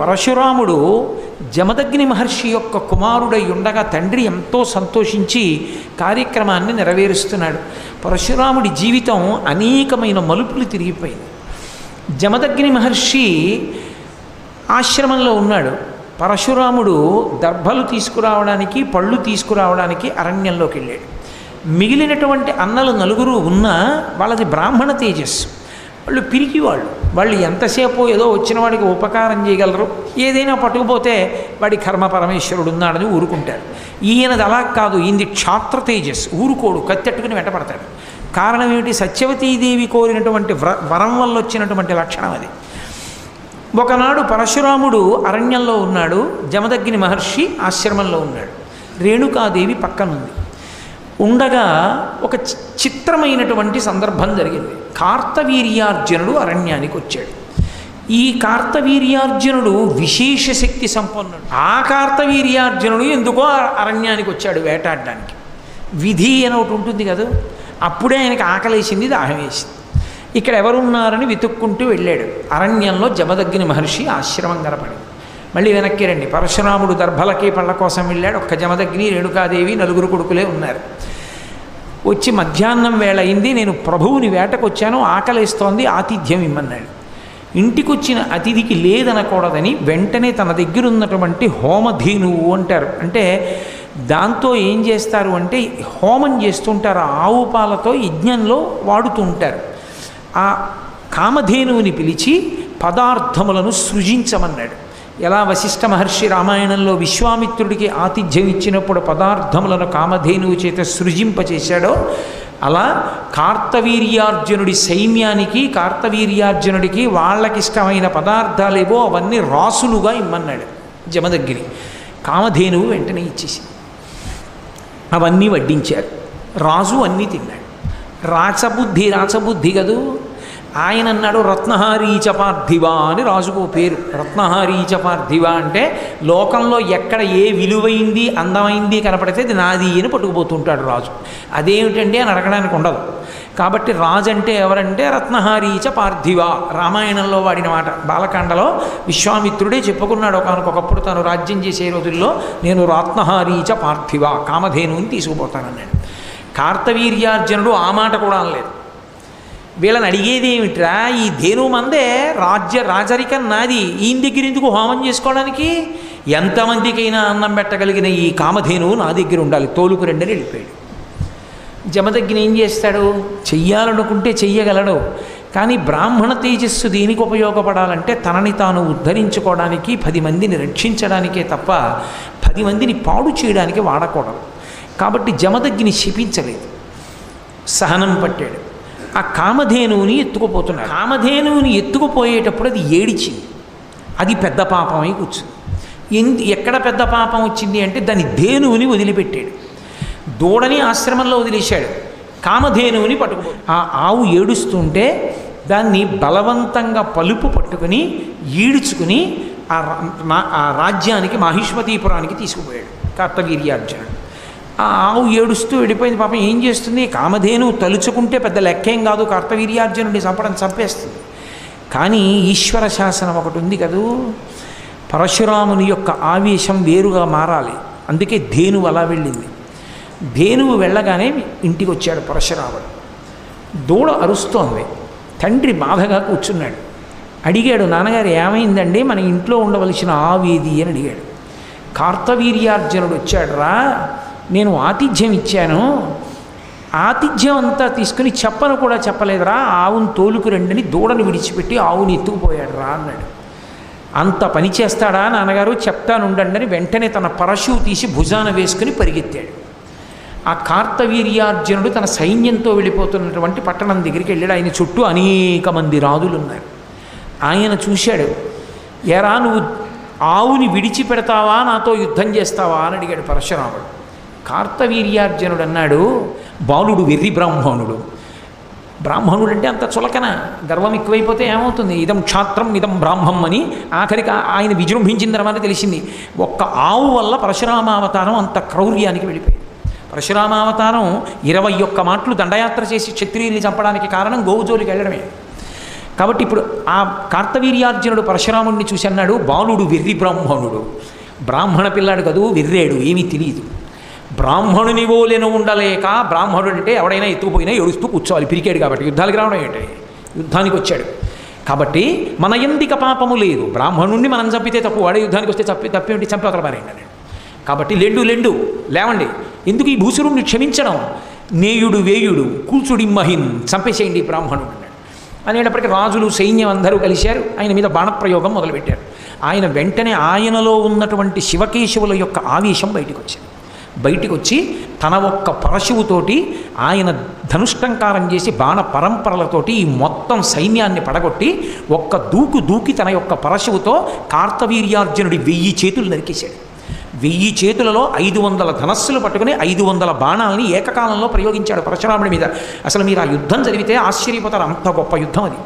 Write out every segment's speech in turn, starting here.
పరశురాముడు జమదగ్ని మహర్షి యొక్క కుమారుడై ఉండగా తండ్రి ఎంతో సంతోషించి కార్యక్రమాన్ని నెరవేరుస్తున్నాడు. పరశురాముడి జీవితం అనేకమైన మలుపులు తిరిగిపోయింది. జమదగ్ని మహర్షి ఆశ్రమంలో ఉన్నాడు. పరశురాముడు దర్భలు తీసుకురావడానికి పళ్ళు తీసుకురావడానికి అరణ్యంలోకి వెళ్ళాడు. మిగిలినటువంటి అన్నలు నలుగురు ఉన్నా వాళ్ళది బ్రాహ్మణ తేజస్సు. వాళ్ళు పిరికి వాళ్ళు వాళ్ళు ఎంతసేపు ఏదో వచ్చిన వాడికి ఉపకారం చేయగలరు? ఏదైనా పట్టుకుపోతే వాడి కర్మ పరమేశ్వరుడు ఉన్నాడని ఊరుకుంటారు ఈయనది అలా కాదు ఈయనది క్షాత్ర తేజస్ ఊరుకోడు కత్తెట్టుకుని వెంటపడతాడు. కారణం ఏమిటి? సత్యవతీదేవి కోరినటువంటి వ్ర వరం వల్ల వచ్చినటువంటి లక్షణం అది. ఒకనాడు పరశురాముడు అరణ్యంలో ఉన్నాడు జమదగ్ని మహర్షి ఆశ్రమంలో ఉన్నాడు. రేణుకాదేవి పక్కనుంది. ఉండగా ఒక చి- చిత్రమైనటువంటి సందర్భం జరిగింది. కార్తవీర్యార్జునుడు అరణ్యానికి వచ్చాడు. ఈ కార్తవీర్యార్జునుడు విశేష శక్తి సంపన్నుడు. ఆ కార్తవీర్యార్జునుడు ఎందుకో అరణ్యానికి వచ్చాడు వేటాడడానికి. విధి అని ఒకటి ఉంటుంది కదా అప్పుడే ఆయనకి ఆకలేసింది దాహం వేసింది. ఇక్కడ ఎవరున్నారని వెతుక్కుంటూ వెళ్ళాడు. అరణ్యంలో జమదగ్ని మహర్షి ఆశ్రమం కనపడింది. మళ్ళీ వెనక్కి రండి. పరశురాముడు దర్భలకి పళ్ళ కోసం వెళ్ళాడు. ఒక్క జమదగ్ని రేణుకాదేవి నలుగురు కొడుకులే ఉన్నారు. వచ్చి మధ్యాహ్నం వేళ అయింది నేను ప్రభువుని వేటకొచ్చాను ఆకలేస్తోంది ఆతిథ్యం ఇమ్మన్నాడు. ఇంటికొచ్చిన అతిథికి లేదనకూడదని వెంటనే తన దగ్గర ఉన్నటువంటి హోమధేనువు అంటారు. అంటే దాంతో ఏం చేస్తారు అంటే హోమం చేస్తుంటారు ఆ ఆవు పాలతో యజ్ఞంలో వాడుతూ ఉంటారు ఆ కామధేనువుని పిలిచి పదార్థములను సృజించమన్నాడు. ఎలా వశిష్ఠ మహర్షి రామాయణంలో విశ్వామిత్రుడికి ఆతిథ్యం ఇచ్చినప్పుడు పదార్థములను కామధేనువు చేత సృజింపచేశాడో అలా కార్తవీర్యార్జునుడి సైన్యానికి కార్తవీర్యార్జునుడికి వాళ్ళకిష్టమైన పదార్థాలేవో అవన్నీ రాసులుగా ఇమ్మన్నాడు జమదగ్గిరి కామధేనువు వెంటనే ఇచ్చేసి అవన్నీ వడ్డించారు. రాజు అన్నీ తిన్నాడు. రాచబుద్ధి రాచబుద్ధి కదూ? ఆయన అన్నాడు రత్నహారీచ పార్థివా అని రాజుకు పేరు. రత్నహారీచ పార్థివా అంటే లోకంలో ఎక్కడ ఏ విలువైంది అందమైంది కనపడితే అది నాది అని పట్టుకుపోతుంటాడు రాజు. అదేమిటండి అని అడగడానికి ఉండదు. కాబట్టి రాజు అంటే ఎవరంటే రత్నహారీచ పార్థివ రామాయణంలో వాడిన మాట బాలకాండలో విశ్వామిత్రుడే చెప్పుకున్నాడు ఒకనకొకప్పుడు తాను రాజ్యం చేసే రోజుల్లో నేను రత్నహారీచ పార్థివ కామధేనుని తీసుకుపోతానన్నాడు. కార్తవీర్యార్జునుడు ఆ మాట కూడా అనలేదు. వీళ్ళని అడిగేది ఏమిట్రా? ఈ ధేను మందే రాజ్య రాజరికం నాది ఈయన దగ్గర ఎందుకు హోమం చేసుకోవడానికి ఎంతమందికైనా అన్నం పెట్టగలిగిన ఈ కామధేనువు నా దగ్గర ఉండాలి. తోలుకు రెండని వెళ్ళిపోయాడు. జమదగ్గిన ఏం చేస్తాడు? చెయ్యాలనుకుంటే చెయ్యగలడు. కానీ బ్రాహ్మణ తేజస్సు దేనికి ఉపయోగపడాలంటే తనని తాను ఉద్ధరించుకోవడానికి పది మందిని రక్షించడానికే తప్ప పది మందిని పాడు చేయడానికి వాడకూడదు. కాబట్టి జమదగ్గిని శపించలేదు. సహనం పట్టాడు. ఆ కామధేనువుని ఎత్తుకుపోతున్నాడు. కామధేనువుని ఎత్తుకుపోయేటప్పుడు అది ఏడిచింది. అది పెద్ద పాపమై కూర్చుంది. ఎందు ఎక్కడ పెద్ద పాపం వచ్చింది అంటే దాని ధేనువుని వదిలిపెట్టాడు. దూడని ఆశ్రమంలో వదిలేశాడు. కామధేనువుని పట్టుకు ఆ ఆవు ఏడుస్తుంటే దాన్ని బలవంతంగా పలుపు పట్టుకుని ఈడ్చుకుని ఆ ఆ రాజ్యానికి మహిష్మతీపురానికి తీసుకుపోయాడు. కార్తవీర్యార్జునుడు. ఆ ఆవు ఏడుస్తూ వెళ్ళిపోయింది పాపం. ఏం చేస్తుంది? కామధేను తలుచుకుంటే పెద్ద లెక్కేం కాదు. కార్తవీర్యార్జునుడిని చంపడం చంపేస్తుంది. కానీ ఈశ్వర శాసనం ఒకటి ఉంది కదూ? పరశురాముని యొక్క ఆవేశం వేరుగా మారాలి. అందుకే ధేనువు అలా వెళ్ళింది. ధేనువు వెళ్ళగానే ఇంటికి వచ్చాడు పరశురాముడు. దూడ అరుస్తోంది. తండ్రి బాధగా కూర్చున్నాడు. అడిగాడు నాన్నగారు ఏమైందండి? మన ఇంట్లో ఉండవలసిన ఆవేది అని అడిగాడు. కార్తవీర్యార్జునుడు వచ్చాడు రా నేను ఆతిథ్యం ఇచ్చాను. ఆతిథ్యం అంతా తీసుకుని చెప్పను కూడా చెప్పలేదురా. ఆవును తోలుకు రండని దూడను విడిచిపెట్టి ఆవుని ఎత్తుకుపోయాడు రా అన్నాడు. అంత పని చేస్తాడా నాన్నగారు? చెప్తానుండండి అని వెంటనే తన పరశువు తీసి భుజాన వేసుకుని పరిగెత్తాడు. ఆ కార్తవీర్యార్జునుడు తన సైన్యంతో వెళ్ళిపోతున్నటువంటి పట్టణం దగ్గరికి వెళ్ళాడు. ఆయన చుట్టూ అనేక మంది రాజులు ఉన్నారు ఆయన చూశాడు. ఎరా నువ్వు ఆవుని విడిచిపెడతావా? నాతో యుద్ధం చేస్తావా? అని అడిగాడు పరశురాముడు. కార్తవీర్యార్జునుడు అన్నాడు బాలుడు వెర్రి బ్రాహ్మణుడు. బ్రాహ్మణుడు అంటే అంత చులకన గర్వం ఎక్కువైపోతే ఏమవుతుంది? ఇదం క్షాత్రం ఇదం బ్రాహ్మం అని ఆఖరికి ఆయన విజృంభించిన తర్వాత తెలిసింది. ఒక్క ఆవు వల్ల పరశురామావతారం అంత క్రౌర్యానికి వెళ్ళిపోయింది. పరశురామావతారం ఇరవై ఒక్క మాటలు దండయాత్ర చేసి క్షత్రియుల్ని చంపడానికి కారణం గోవుజోలికి వెళ్ళడమే. కాబట్టి ఇప్పుడు ఆ కార్తవీర్యార్జునుడు పరశురాముడిని చూసి అన్నాడు బాలుడు వెర్రి బ్రాహ్మణుడు. బ్రాహ్మణ పిల్లాడు కదూ వెర్రేడు ఏమీ తెలియదు బ్రాహ్మణుని ఓలెను ఉండలేక బ్రాహ్మణుడు అంటే ఎవడైనా ఎత్తుకుపోయినా ఏడుస్తూ కూర్చోవాలి. పిరికాడు కాబట్టి యుద్ధాలకు రావడం ఏంటి? యుద్ధానికి వచ్చాడు. కాబట్టి మన ఎందుక పాపము లేదు? బ్రాహ్మణుణ్ణి మనం చంపితే తప్పు. వాడే యుద్ధానికి వస్తే తప్పి తప్పేమిటి? చంపి అక్కడ పారేయండి కాబట్టి లెండు లెండు లేవండి. ఎందుకు ఈ భూసురుణ్ణి క్షమించడం? నేయుడు వేయుడు కూల్చుడి మహిన్ చంపేసేయండి బ్రాహ్మణుడు అనేటప్పటికీ రాజులు సైన్యం అందరూ కలిశారు. ఆయన మీద బాణప్రయోగం మొదలుపెట్టారు. ఆయన వెంటనే ఆయనలో ఉన్నటువంటి శివకేశవుల యొక్క ఆవేశం బయటికి వచ్చింది బయటికి వచ్చి తన ఒక్క పరశువుతోటి ఆయన ధనుష్టంకారం చేసి బాణ పరంపరలతోటి ఈ మొత్తం సైన్యాన్ని పడగొట్టి ఒక్క దూకు దూకి తన యొక్క పరశువుతో కార్తవీర్యార్జునుడి వెయ్యి చేతులు నరికేశాడు. వెయ్యి చేతులలో ఐదు వందల ధనస్సులు పట్టుకుని ఐదు వందల బాణాలని ఏకకాలంలో ప్రయోగించాడు పరశురాముడి మీద. అసలు మీరు ఆ యుద్ధం జరిగితే ఆశ్చర్యపోతారు. అంత గొప్ప యుద్ధం అది.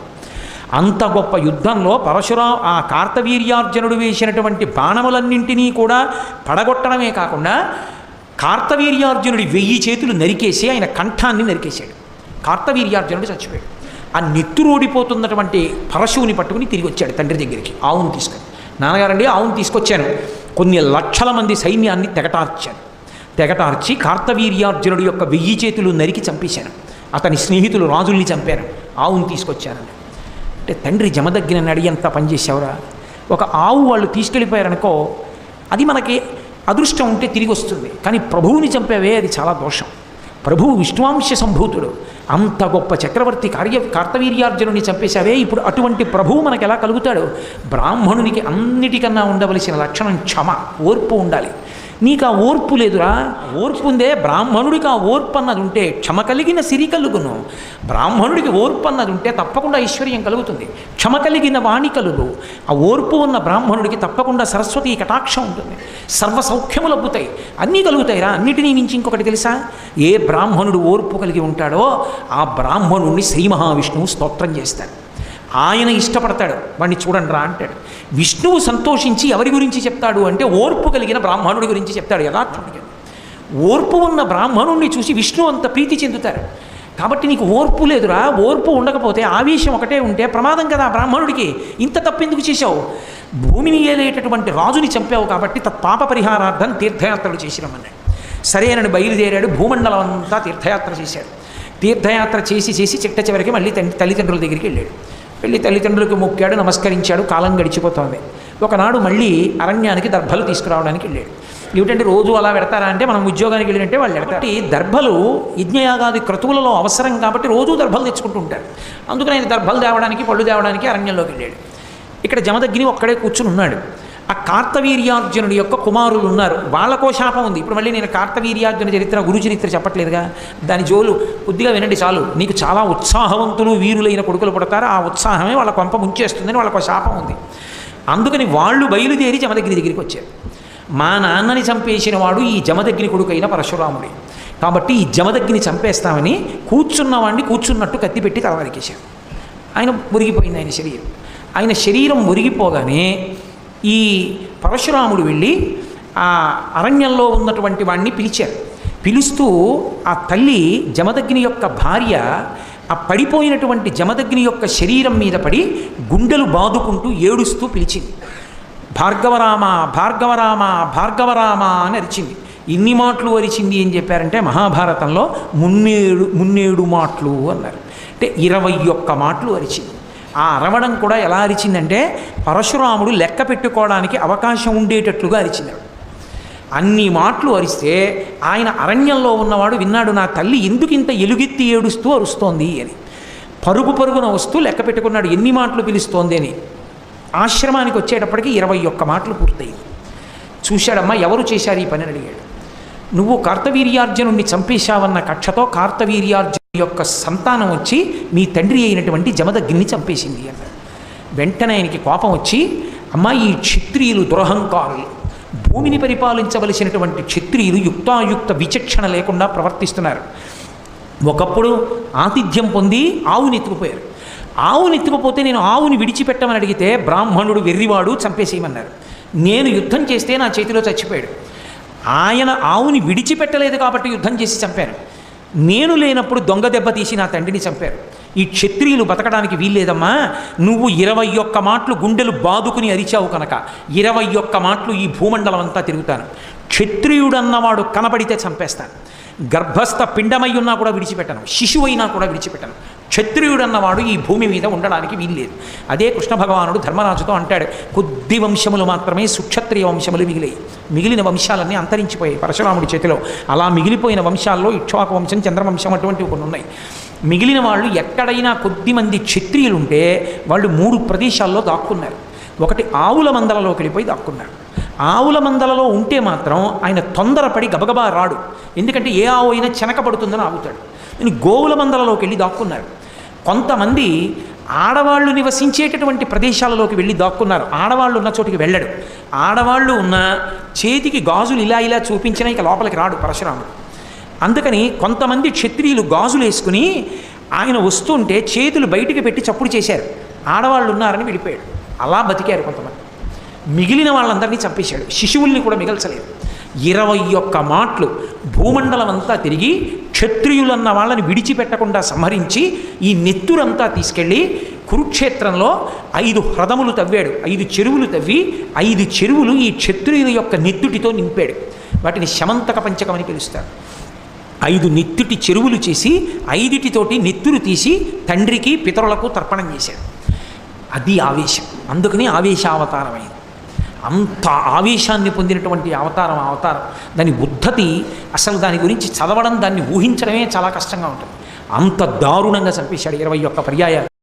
అంత గొప్ప యుద్ధంలో పరశురా ఆ కార్తవీర్యార్జునుడు వేసినటువంటి బాణములన్నింటినీ కూడా పడగొట్టడమే కాకుండా కార్తవీర్యార్జునుడి వెయ్యి చేతులు నరికేసి ఆయన కంఠాన్ని నరికేశాడు. కార్తవీర్యార్జునుడు చచ్చిపోయాడు. ఆ నెత్తురోడిపోతున్నటువంటి పరశువుని పట్టుకుని తిరిగి వచ్చాడు తండ్రి దగ్గరికి. ఆవును తీసుకొని. నాన్నగారండి ఆవును తీసుకొచ్చాను. కొన్ని లక్షల మంది సైన్యాన్ని తెగటార్చాను తెగటార్చి కార్తవీర్యార్జునుడి యొక్క వెయ్యి చేతులు నరికి చంపేశాను అతని స్నేహితులు రాజుల్ని చంపాను ఆవును తీసుకొచ్చానండి అంటే తండ్రి జమదగ్గిన నడి ఎంత పనిచేసేవరా ఒక ఆవు వాళ్ళు తీసుకెళ్ళిపోయారనుకో అది మనకి అదృష్టం ఉంటే తిరిగి వస్తుంది. కానీ ప్రభువుని చంపేవే అది చాలా దోషం. ప్రభువు విష్ణువాంశ సంభూతుడు. అంత గొప్ప చక్రవర్తి కార్య కార్తవీర్యార్జునుని చంపేశావే. ఇప్పుడు అటువంటి ప్రభువు మనకు ఎలా కలుగుతాడు? బ్రాహ్మణునికి అన్నిటికన్నా ఉండవలసిన లక్షణం క్షమ ఓర్పు ఉండాలి. నీకు ఆ ఓర్పు లేదురా. ఓర్పు ఉందే బ్రాహ్మణుడికి ఆ ఓర్పు అన్నది ఉంటే క్షమ కలిగిన సిరి కలుగును. బ్రాహ్మణుడికి ఓర్పు అన్నది ఉంటే తప్పకుండా ఐశ్వర్యం కలుగుతుంది. క్షమ కలిగిన వాణి కలుగు. ఆ ఓర్పు ఉన్న బ్రాహ్మణుడికి తప్పకుండా సరస్వతి కటాక్షం ఉంటుంది. సర్వ సౌఖ్యములు అబ్బుతాయి. అన్నీ కలుగుతాయిరా. అన్నిటినీ మించి ఇంకొకటి తెలుసా? ఏ బ్రాహ్మణుడు ఓర్పు కలిగి ఉంటాడో ఆ బ్రాహ్మణుడిని శ్రీ మహావిష్ణువు స్తోత్రం చేస్తాడు. ఆయన ఇష్టపడతాడు. వాడిని చూడండి రా అంటాడు. విష్ణువు సంతోషించి ఎవరి గురించి చెప్తాడు అంటే ఓర్పు కలిగిన బ్రాహ్మణుడి గురించి చెప్తాడు యథార్థుడికి ఓర్పు ఉన్న బ్రాహ్మణుడిని చూసి విష్ణువు అంత ప్రీతి చెందుతారు కాబట్టి నీకు ఓర్పు లేదురా. ఓర్పు ఉండకపోతే ఆవేశం ఒకటే ఉంటే ప్రమాదం కదా బ్రాహ్మణుడికి. ఇంత తప్పెందుకు చేశావు? భూమిని ఏలేటటువంటి రాజుని చంపావు కాబట్టి తత్పాప పరిహారార్థం తీర్థయాత్రలు చేసిరమ్మన్నాడు. సరేనని బయలుదేరాడు. భూమండలం అంతా తీర్థయాత్ర చేశాడు. తీర్థయాత్ర చేసి చేసి చిట్ట చివరికి మళ్ళీ తల్లిదండ్రుల దగ్గరికి వెళ్ళాడు. వెళ్ళి తల్లిదండ్రులకు మొక్కాడు నమస్కరించాడు కాలం గడిచిపోతోంది. ఒకనాడు మళ్ళీ అరణ్యానికి దర్భలు తీసుకురావడానికి వెళ్ళాడు. ఏమిటంటే రోజు అలా పెడతారా అంటే మనం ఉద్యోగానికి వెళ్ళినట్టే వాళ్ళు పెడతారు. దర్భలు యజ్ఞయాగాది క్రతువులలో అవసరం కాబట్టి రోజు దర్భలు తెచ్చుకుంటూ ఉంటారు. అందుకని ఆయన దర్భలు తేవడానికి పళ్ళు తేవడానికి అరణ్యంలోకి వెళ్ళాడు. ఇక్కడ జమదగ్ని ఒక్కడే కూర్చుని ఉన్నాడు. ఆ కార్తవీర్యార్జునుడి యొక్క కుమారులు ఉన్నారు. వాళ్ళకో శాపం ఉంది. ఇప్పుడు మళ్ళీ నేను కార్తవీర్యార్జున చరిత్ర గురు చరిత్ర చెప్పట్లేదుగా? దాని జోలు కొద్దిగా వినండి చాలు. నీకు చాలా ఉత్సాహవంతులు వీరులైన కొడుకులు పుడతారు. ఆ ఉత్సాహమే వాళ్ళ కొంప ముంచేస్తుందని వాళ్ళకు శాపం ఉంది. అందుకని వాళ్ళు బయలుదేరి జమదగ్గిరి దగ్గరికి వచ్చారు. మా నాన్నని చంపేసిన వాడు ఈ జమదగ్ని కొడుకైన పరశురాముడే. కాబట్టి ఈ జమదగ్ని చంపేస్తామని కూర్చున్నవాడిని కూర్చున్నట్టు కత్తి పెట్టి తలవరికేశారు. ఆయన మురిగిపోయింది ఆయన శరీరం. ఆయన శరీరం మురిగిపోగానే ఈ పరశురాముడు వెళ్ళి ఆ అరణ్యంలో ఉన్నటువంటి వాడిని పిలిచారు పిలుస్తూ ఆ తల్లి జమదగ్ని యొక్క భార్య ఆ పడిపోయినటువంటి జమదగ్ని యొక్క శరీరం మీద పడి గుండెలు బాదుకుంటూ ఏడుస్తూ పిలిచింది. భార్గవరామ భార్గవరామ భార్గవరామ అని అరిచింది. ఇన్ని మాటలు అరిచింది ఏం చెప్పారంటే మహాభారతంలో మున్నేడు మున్నేడు మాటలు అన్నారు. అంటే ఇరవై ఒక్క మాటలు అరిచింది. ఆ అరవడం కూడా ఎలా అరిచిందంటే పరశురాముడు లెక్క పెట్టుకోవడానికి అవకాశం ఉండేటట్లుగా అరిచింది అన్ని మాటలు అరిస్తే ఆయన అరణ్యంలో ఉన్నవాడు విన్నాడు నా తల్లి ఎందుకు ఇంత ఎలుగెత్తి ఏడుస్తూ అరుస్తోంది అని. పరుగు పరుగున వస్తూ లెక్క పెట్టుకున్నాడు ఎన్ని మాటలు పిలుస్తోంది అని. ఆశ్రమానికి వచ్చేటప్పటికి ఇరవై ఒక్క మాటలు పూర్తయింది. చూశాడమ్మా ఎవరు చేశారు ఈ పని అడిగాడు. నువ్వు కార్తవీర్యార్జునుడిని చంపేశావన్న కక్షతో కార్తవీర్యార్జును యొక్క సంతానం వచ్చి మీ తండ్రి అయినటువంటి జమదగ్ని చంపేసింది అన్నాడు. వెంటనే ఆయనకి కోపం వచ్చి అమ్మా ఈ క్షత్రియులు దురహంకారులు. భూమిని పరిపాలించవలసినటువంటి క్షత్రియులు యుక్తాయుక్త విచక్షణ లేకుండా ప్రవర్తిస్తున్నారు. ఒకప్పుడు ఆతిథ్యం పొంది ఆవుని ఎత్తుకుపోయారు ఆవుని ఎత్తుకుపోతే నేను ఆవుని విడిచిపెట్టమని అడిగితే బ్రాహ్మణుడు వెర్రివాడు చంపేసేయమన్నారు. నేను యుద్ధం చేస్తే నా చేతిలో చచ్చిపోయాడు. ఆయన ఆవుని విడిచిపెట్టలేదు కాబట్టి యుద్ధం చేసి చంపారు. నేను లేనప్పుడు దొంగ దెబ్బ తీసి నా తండ్రిని చంపారు. ఈ క్షత్రియులు బతకడానికి వీల్లేదమ్మా. నువ్వు ఇరవై ఒక్క మాటలు గుండెలు బాదుకుని అరిచావు కనుక ఇరవై ఒక్క మాటలు ఈ భూమండలం అంతా తిరుగుతాను. క్షత్రియుడన్నవాడు కనబడితే చంపేస్తాను. గర్భస్థ పిండమై ఉన్నా కూడా విడిచిపెట్టను. శిశువు అయినా కూడా విడిచిపెట్టను. క్షత్రియుడన్నవాడు ఈ భూమి మీద ఉండడానికి వీల్లేదు. అదే కృష్ణ భగవానుడు ధర్మరాజుతో అంటాడు కొద్ది వంశములు మాత్రమే సుక్షత్రియ వంశములు మిగిలాయి. మిగిలిన వంశాలన్నీ అంతరించిపోయాయి పరశురాముడి చేతిలో. అలా మిగిలిపోయిన వంశాల్లో ఇక్ష్వాకు వంశం చంద్రవంశం అటువంటివి కొన్ని ఉన్నాయి. మిగిలిన వాళ్ళు ఎక్కడైనా కొద్దిమంది క్షత్రియులు ఉంటే వాళ్ళు మూడు ప్రదేశాల్లో దాక్కున్నారు. ఒకటి ఆవుల మందలలోకి వెళ్ళిపోయి దాక్కున్నారు. ఆవుల మందలలో ఉంటే మాత్రం ఆయన తొందరపడి గబగబా రాడు. ఎందుకంటే ఏ ఆవు అయినా చెనకబడుతుందని ఆగుతాడు. నేను గోవుల మందలలోకి వెళ్ళి దాక్కున్నారు. కొంతమంది ఆడవాళ్ళు నివసించేటటువంటి ప్రదేశాలలోకి వెళ్ళి దాక్కున్నారు. ఆడవాళ్ళు ఉన్న చోటికి వెళ్ళడు. ఆడవాళ్ళు ఉన్న చేతికి గాజులు ఇలా ఇలా చూపించినా ఇక లోపలికి రాడు పరశురాముడు. అందుకని కొంతమంది క్షత్రియులు గాజులు వేసుకుని ఆయన వస్తుంటే చేతులు బయటికి పెట్టి చప్పుడు చేశారు. ఆడవాళ్ళు ఉన్నారని వెళ్ళిపోయాడు అలా బతికారు కొంతమంది. మిగిలిన వాళ్ళందరినీ చంపేశాడు. శిశువుల్ని కూడా మిగల్చలేదు. ఇరవై ఒక్క మాటలు భూమండలం అంతా తిరిగి క్షత్రియులన్న వాళ్ళని విడిచిపెట్టకుండా సంహరించి ఈ నెత్తురంతా తీసుకెళ్ళి కురుక్షేత్రంలో ఐదు హ్రదములు తవ్వాడు. ఐదు చెరువులు తవ్వి ఐదు చెరువులు ఈ క్షత్రియుల యొక్క నెత్తుటితో నింపాడు. వాటిని శమంతక పంచకం అని పిలుస్తారు. ఐదు నెత్తుటి చెరువులు చేసి ఐదిటితోటి నెత్తులు తీసి తండ్రికి పితరులకు తర్పణం చేశాడు. అది ఆవేశం. అందుకని ఆవేశావతారమైంది. అంత ఆవేశాన్ని పొందినటువంటి అవతారం అవతారం. దాని ఉద్ధతి అసలు దాని గురించి చదవడం దాన్ని ఊహించడమే చాలా కష్టంగా ఉంటుంది. అంత దారుణంగా చంపేశాడు ఇరవై ఒక్క పర్యాయాలు.